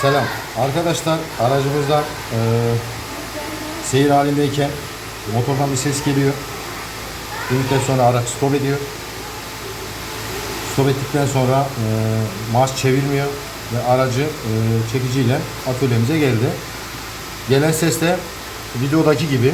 Selam. Arkadaşlar aracımızdan e, seyir halindeyken motordan bir ses geliyor. Bir müddet sonra araç stop ediyor. Stop ettikten sonra e, marş çevirmiyor ve aracı e, çekiciyle atölyemize geldi. Gelen ses de videodaki gibi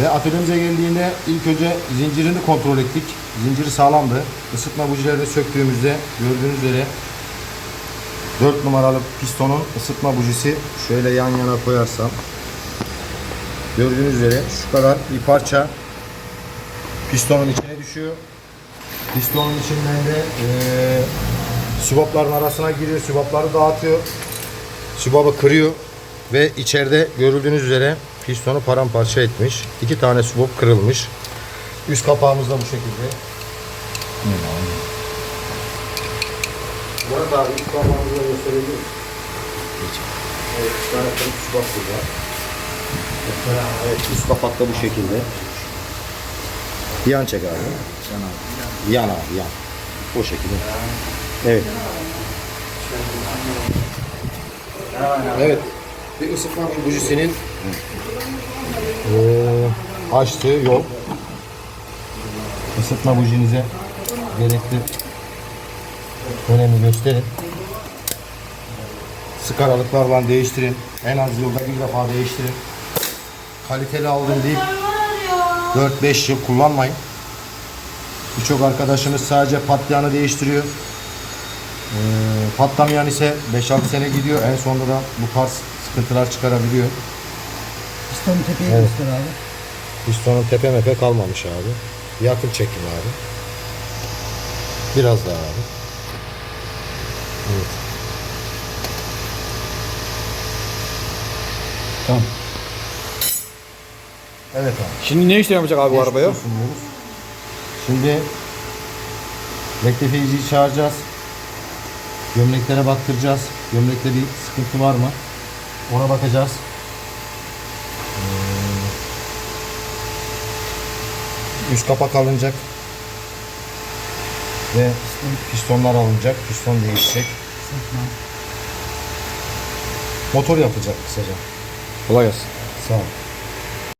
Ve atölyemize geldiğinde ilk önce zincirini kontrol ettik. Zinciri sağlamdı. Isıtma bujilerini söktüğümüzde gördüğünüz üzere 4 numaralı pistonun ısıtma bujisi şöyle yan yana koyarsam gördüğünüz üzere şu kadar bir parça pistonun içine düşüyor. Pistonun içinden de eee sübapların arasına giriyor. Sübapları dağıtıyor. Sübabı kırıyor ve içeride görüldüğünüz üzere pistonu paramparça etmiş. İki tane subop kırılmış. Üst kapağımız da bu şekilde. Murat abi üst kapağımızı da gösterebilir? Evet, üç tane kırık subap burada. Evet, üst kapak da bu şekilde. Yan çek abi. Yan abi. Yan abi, yan. O şekilde. Evet. Evet. Bir ısıtma bujisinin eee, açtığı yol. Isıtma bujinize gerekli önemi gösterin. Sık aralıklarla değiştirin. En az yılda bir defa değiştirin. Kaliteli aldım deyip 4-5 yıl kullanmayın. Birçok arkadaşımız sadece patlayanı değiştiriyor. Ee, patlamayan ise 5-6 sene gidiyor. En sonunda da bu tarz sıkıntılar çıkarabiliyor. Piston tepeye Evet. göster abi. Pistonun tepe mepe kalmamış abi. Yakın çekim abi. Biraz daha abi. Evet. Tamam. Evet abi. Şimdi ne işlem yapacak abi bu arabaya? Şimdi rektifiyeciyi çağıracağız. Gömleklere baktıracağız. Gömlekte bir sıkıntı var mı? Ona bakacağız. Ee, Üst kapak alınacak. Ve pistonlar alınacak. Piston değişecek. Motor yapılacak kısaca. Kolay gelsin. Sağ ol.